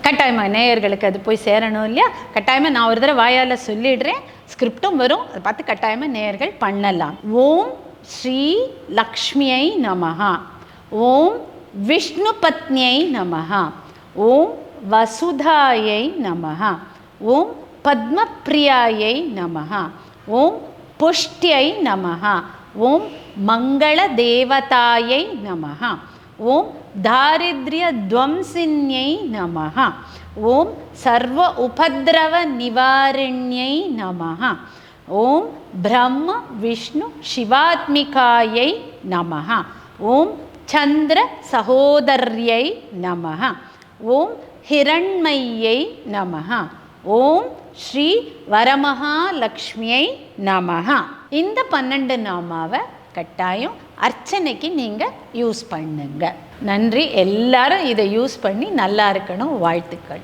கட்டாயமாக நேயர்களுக்கு அது போய் சேரணும் இல்லையா? கட்டாயமாக நான் ஒரு தடவை வாயால் சொல்லிடுறேன். ஸ்கிரிப்டும் வரும். அதை பார்த்து கட்டாயமாக நேயர்கள் பண்ணலாம். ஓம் ஸ்ரீ லக்ஷ்மியை நமஹா. ஓம் விஷ்ணு பத்னியை நமஹா. ஓம் வசுதாயை நமஹா. ஓம் பத்மப்ரியாயை நமஹா. ஓம் புஷ்டியை நமஹா. ஓம் மங்கள தேவதாயை நமஹா. ஓம் தாரித்ய துவம்சின்யை நமஹ. ஓம் சர்வ உபதிரவ நிவாரண்யை நமஹ. ஓம் பிரம்ம விஷ்ணு சிவாத்மிகாயை நமஹ. ஓம் சந்திர சகோதரியை நமஹ. ஓம் ஹிரண்மையை நமஹ. ஓம் ஸ்ரீ வரமகாலக்ஷ்மியை நமஹ. இந்த பன்னெண்டு நாமாவை கட்டாயம் அர்ச்சனைக்கு நீங்கள் யூஸ் பண்ணுங்க. நன்றி. எல்லாரும் இதை யூஸ் பண்ணி நல்லா இருக்கணும். வாழ்த்துக்கள்.